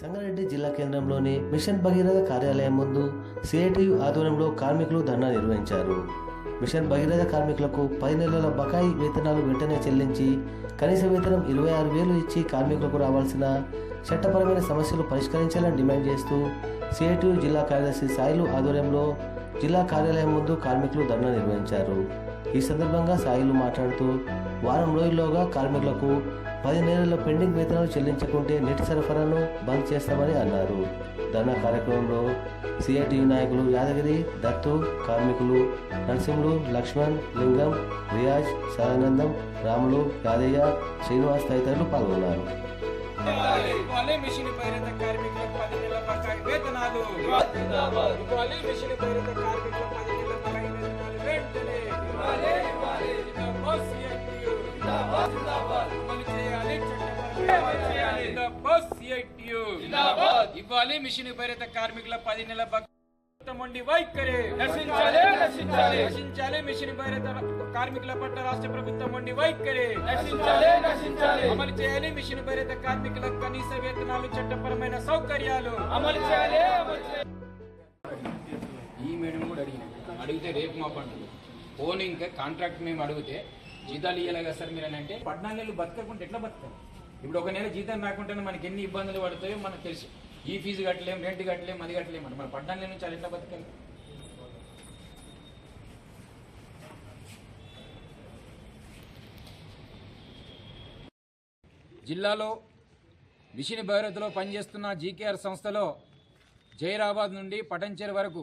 సంగారెడ్డి జిల్లా కేంద్రంలోని మిషన్ భగీరథ కార్యాలయం ముందు సిఐటియు ఆధ్వర్యంలో కార్మికులు ధర్నా నిర్వహించారు. మిషన్ భగీరథ కార్మికులకు పది నెలల బకాయి వేతనాలు వెంటనే చెల్లించి కనీస వేతనం ఇరవై ఆరు వేలు ఇచ్చి కార్మికులకు రావాల్సిన చట్టపరమైన సమస్యలు పరిష్కరించాలని డిమాండ్ చేస్తూ సిఐటియు జిల్లా కార్యదర్శి సాయిలు ఆధ్వర్యంలో జిల్లా కార్యాలయం ముందు కార్మికులు ధర్నా నిర్వహించారు. ఈ సందర్భంగా సాయిలు మాట్లాడుతూ వారం రోజుల్లోగా కార్మికులకు పది నెలల పెండింగ్ వేతనాలు చెల్లించకుంటే నీటి సరఫరాను బంద్ చేస్తామని అన్నారు. ధర్నా కార్యక్రమంలో సిఐటియు నాయకులు యాదగిరి దత్తు కార్మికులు నరసింహులు లక్ష్మణ్ లింగం రియాజ్ సదానందం రాములు యాదయ్య శ్రీనివాస్ తదితరులు పాల్గొన్నారు. ఇవ్వాలి ఇవ్వాలి మిషన్ పైరత కార్మికుల పది నెలల మొండి వైఖరి. నశించాలి నశించాలి. నశించాలి మిషన్ కార్మికుల పట్ల రాష్ట్ర ప్రభుత్వం మొండి వైఖరి. నశించాలి నశించాలి. అమలు చేయాలి మిషన్ పైరత కార్మికులకు కనీస వేతనాలు చట్టపరమైన సౌకర్యాలు. అమలు చేయాలి ఈ మేడం కూడా అడిగిన. అడిగితే రేపు మా పండుగ. ఫోన్ ఇంకా కాంట్రాక్ట్ మేము అడిగితే జీతాలు కదా సార్ మీరు అని అంటే? పద్నాలుగు నెలలు బతకకుంటే ఎట్లా బతకాలి? ఇప్పుడు ఒక నెల జీతం రాకుండానే మనకి ఎన్ని ఇబ్బందులు పడతాయో మనకు తెలుసు. ఈ ఫీజు కట్టలేము రెంట్ కట్టలేము అది కట్టలేము అంటే మన పద్నాలుగు చాలా నుంచి అది ఎట్లా బతకాలి? జిల్లాలో మిషన్ భైరత్లో పనిచేస్తున్న జీకేఆర్ సంస్థలో జైరాబాద్ నుండి పటంచెరు వరకు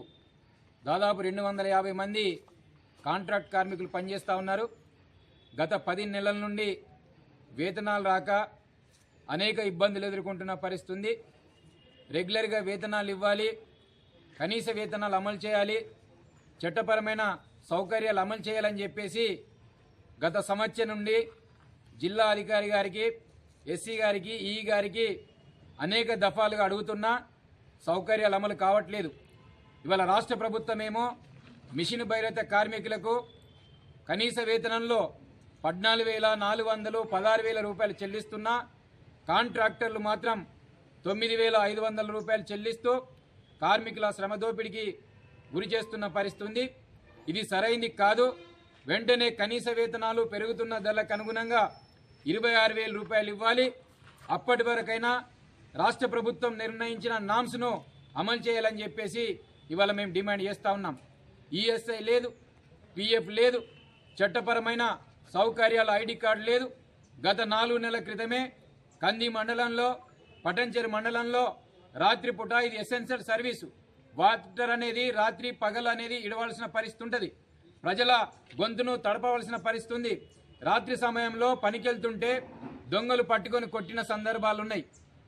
దాదాపు రెండు వందల యాభై మంది కాంట్రాక్ట్ కార్మికులు పనిచేస్తూ ఉన్నారు. గత పది నెలల నుండి వేతనాలు రాక అనేక ఇబ్బందులు ఎదుర్కొంటున్న పరిస్థితుంది. రెగ్యులర్గా వేతనాలు ఇవ్వాలి. కనీస వేతనాలు అమలు చేయాలి. చట్టపరమైన సౌకర్యాలు అమలు చేయాలని చెప్పేసి గత సంవత్సరం నుండి జిల్లా అధికారి గారికి ఎస్సీ గారికి ఈ గారికి అనేక దఫాలుగా అడుగుతున్నా సౌకర్యాలు అమలు కావట్లేదు. ఇవాళ రాష్ట్ర ప్రభుత్వమేమో మిషన్ భైరత కార్మికులకు కనీస వేతనంలో పద్నాలుగు వేల నాలుగు వందలు పదహారు వేల రూపాయలు చెల్లిస్తున్నా కాంట్రాక్టర్లు మాత్రం తొమ్మిది వేల ఐదు వందల రూపాయలు చెల్లిస్తూ కార్మికుల శ్రమ దోపిడికి గురి చేస్తున్న పరిస్థితి ఇది సరైంది కాదు. వెంటనే కనీస వేతనాలు పెరుగుతున్న ధరలకు అనుగుణంగా ఇరవై ఆరు వేల రూపాయలు ఇవ్వాలి. అప్పటి వరకైనా రాష్ట్ర ప్రభుత్వం నిర్ణయించిన నామ్స్ను అమలు చేయాలని చెప్పేసి ఇవాళ మేము డిమాండ్ చేస్తూ ఉన్నాం. ఈఎస్ఐ లేదు పిఎఫ్ లేదు చట్టపరమైన సౌకర్యాల ఐడి కార్డు లేదు. గత నాలుగు నెలల క్రితమే కంది మండలంలో పటంచెరు మండలంలో రాత్రిపూట ఇది ఎసెన్షియల్ సర్వీసు వాటర్ అనేది రాత్రి పగలు అనేది ఇడవలసిన పరిస్థితి ఉంటుంది. ప్రజల గొంతును తడపవలసిన పరిస్థితి ఉంది. రాత్రి సమయంలో పనికెళ్తుంటే దొంగలు పట్టుకొని కొట్టిన సందర్భాలున్నాయి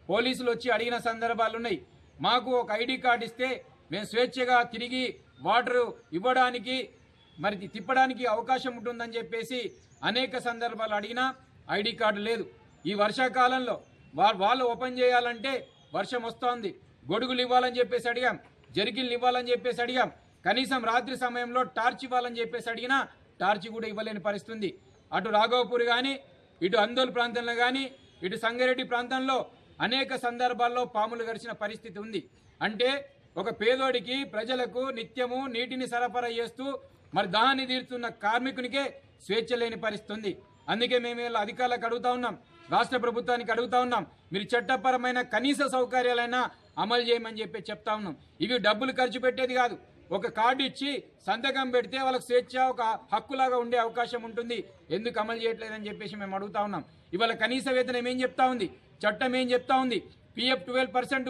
పోలీసులు వచ్చి అడిగిన సందర్భాలున్నాయి మాకు ఒక ఐడి కార్డు ఇస్తే మేము స్వేచ్ఛగా తిరిగి వాటర్ ఇవ్వడానికి మరి తిప్పడానికి అవకాశం ఉంటుందని చెప్పేసి అనేక సందర్భాలు అడిగినా ఐడి కార్డు లేదు. ఈ వర్షాకాలంలో వాళ్ళు ఓపెన్ చేయాలంటే వర్షం వస్తోంది. గొడుగులు ఇవ్వాలని చెప్పేసి అడిగాం. జరిగిన్లు ఇవ్వాలని చెప్పేసి అడిగాం. కనీసం రాత్రి సమయంలో టార్చ్ ఇవ్వాలని చెప్పేసి అడిగినా టార్చ్ కూడా ఇవ్వలేని పరిస్థితి అటు రాఘవపూర్ కానీ ఇటు అందోల్ ప్రాంతంలో కానీ ఇటు సంగారెడ్డి ప్రాంతంలో అనేక సందర్భాల్లో పాములు గడిచిన పరిస్థితి ఉంది. అంటే ఒక పేదోడికి ప్రజలకు నిత్యము నీటిని సరఫరా చేస్తూ మరి దాహాన్ని తీరుతున్న కార్మికునికే స్వేచ్ఛ లేని పరిస్థితి ఉంది అందుకే మేము ఇలా అధికారులకు అడుగుతా ఉన్నాం. రాష్ట్ర ప్రభుత్వానికి అడుగుతా ఉన్నాం. మీరు చట్టపరమైన కనీస సౌకర్యాలైనా అమలు చేయమని చెప్పి చెప్తా ఉన్నాం. ఇవి డబ్బులు ఖర్చు పెట్టేది కాదు. ఒక కార్డు ఇచ్చి సంతకం పెడితే వాళ్ళకు స్వేచ్ఛ ఒక హక్కులాగా ఉండే అవకాశం ఉంటుంది. ఎందుకు అమలు చేయట్లేదని చెప్పేసి మేము అడుగుతా ఉన్నాం. ఇవాళ కనీస వేతనం ఏం చెప్తా ఉంది? చట్టం ఏం చెప్తా ఉంది? పిఎఫ్ ట్వెల్వ్ పర్సెంట్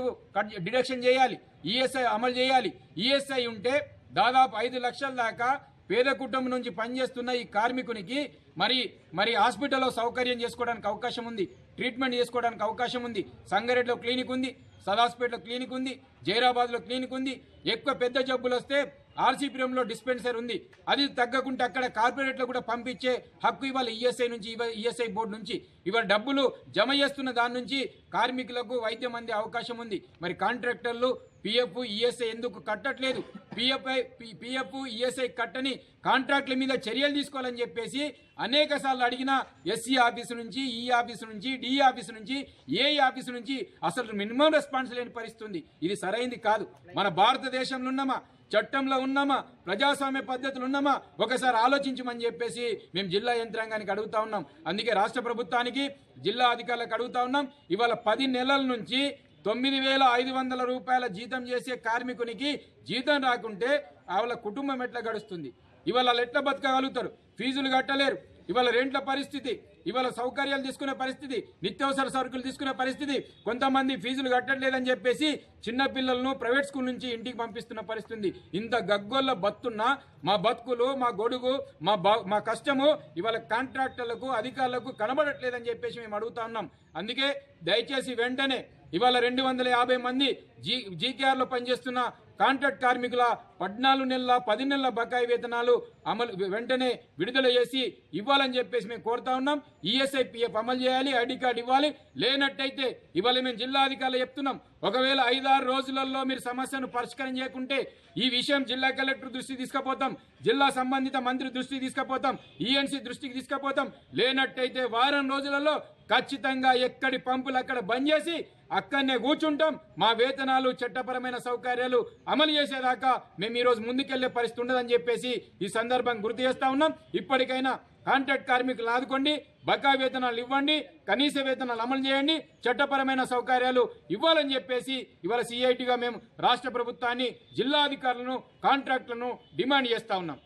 డిడక్షన్ చేయాలి. ఈఎస్ఐ అమలు చేయాలి. ఈఎస్ఐ ఉంటే దాదాపు ఐదు లక్షల దాకా పేద కుటుంబం నుంచి పనిచేస్తున్న ఈ కార్మికునికి మరి మరి హాస్పిటల్లో సౌకర్యం చేసుకోవడానికి అవకాశం ఉంది. ట్రీట్మెంట్ చేసుకోవడానికి అవకాశం ఉంది. సంగారెడ్డిలో క్లినిక్ ఉంది సదాస్పేటలో క్లినిక్ ఉంది జైరాబాద్లో క్లినిక్ ఉంది. ఎక్కువ పెద్ద జబ్బులు వస్తే ఆర్సీపురంలో డిస్పెన్సర్ ఉంది. అది తగ్గకుంటే అక్కడ కార్పొరేట్లో కూడా పంపించే హక్కు ఇవాళ ఈఎస్ఐ నుంచి ఈఎస్ఐ బోర్డు నుంచి. ఇవాళ డబ్బులు జమ చేస్తున్న దాని నుంచి కార్మికులకు వైద్యం అందే అవకాశం ఉంది. మరి కాంట్రాక్టర్లు పిఎఫ్ ఈఎస్ఐ ఎందుకు కట్టట్లేదు? పిఎఫ్ఐ పిఎఫ్ ఈఎస్ఐ కట్టని కాంట్రాక్ట్ల మీద చర్యలు తీసుకోవాలని చెప్పేసి అనేక సార్లు అడిగిన ఎస్సీ ఆఫీసు నుంచి ఈ ఆఫీసు నుంచి డి ఆఫీసు నుంచి ఏ ఆఫీసు నుంచి అసలు మినిమం రెస్పాన్స్ లేని పరిస్థితుంది ఇది సరైంది కాదు. మన భారతదేశంలో ఉన్నామా? చట్టంలో ఉన్నామా? ప్రజాస్వామ్య పద్ధతులు ఉన్నామా? ఒకసారి ఆలోచించమని చెప్పేసి మేము జిల్లా యంత్రాంగానికి అడుగుతా ఉన్నాం. అందుకే రాష్ట్ర ప్రభుత్వానికి జిల్లా అధికారులకు అడుగుతా ఉన్నాం. ఇవాళ పది నెలల నుంచి తొమ్మిది వేల ఐదు వందల రూపాయల జీతం చేసే కార్మికునికి జీతం రాకుంటే వాళ్ళ కుటుంబం ఎట్లా గడుస్తుంది? ఇవాళ ఎట్లా బతకగలుగుతారు? ఫీజులు కట్టలేరు. ఇవాళ రెంట్ల పరిస్థితి. ఇవాళ సౌకర్యాలు తీసుకునే పరిస్థితి నిత్యావసర సరుకులు తీసుకునే పరిస్థితి కొంతమంది ఫీజులు కట్టట్లేదని చెప్పేసి చిన్నపిల్లలను ప్రైవేట్ స్కూల్ నుంచి ఇంటికి పంపిస్తున్న పరిస్థితి ఇంత గగ్గోళ్ళ బతున్నా మా బతుకులు మా గొడుగు మా బ- మా కష్టము ఇవాళ కాంట్రాక్టర్లకు అధికారులకు కనబడట్లేదని చెప్పేసి మేము అడుగుతా ఉన్నాం. అందుకే దయచేసి వెంటనే ఇవాళ రెండు వందల యాభై మంది జీ జీకేఆర్లో పనిచేస్తున్న కాంట్రాక్ట్ కార్మికుల పద్నాలుగు నెలల పది నెలల బకాయి వేతనాలు అమలు వెంటనే విడుదల చేసి ఇవ్వాలని చెప్పేసి మేము కోరుతా ఉన్నాం. ఈఎస్ఐ పిఎఫ్ అమలు చేయాలి ఐడి కార్డు ఇవ్వాలి. లేనట్టయితే ఇవాళ మేము జిల్లా అధికారులు చెప్తున్నాం. ఒకవేళ ఐదారు రోజులలో మీరు సమస్యను పరిష్కారం చేయకుంటే ఈ విషయం జిల్లా కలెక్టర్ దృష్టికి తీసుకుపోతాం. జిల్లా సంబంధిత మంత్రి దృష్టికి తీసుకుపోతాం. ఈఎన్సీ దృష్టికి తీసుకుపోతాం. లేనట్టయితే వారం రోజులలో ఖచ్చితంగా ఎక్కడి పంపులు అక్కడ బంద్ చేసి అక్కడనే కూర్చుంటాం. మా వేతనాలు చట్టపరమైన సౌకర్యాలు అమలు చేసేదాకా మేము ఈరోజు ముందుకెళ్ళే పరిస్థితి ఉండదని చెప్పేసి ఈ సందర్భం గుర్తు చేస్తా ఉన్నాం. ఇప్పటికైనా కాంట్రాక్ట్ కార్మికులు ఆదుకోండి బకా వేతనాలు ఇవ్వండి కనీస వేతనాలు అమలు చేయండి చట్టపరమైన సౌకర్యాలు ఇవ్వాలని చెప్పేసి ఇవాళ సిఐటిగా మేము రాష్ట్ర ప్రభుత్వాన్ని జిల్లా అధికారులను కాంట్రాక్టులను డిమాండ్ చేస్తా ఉన్నాం.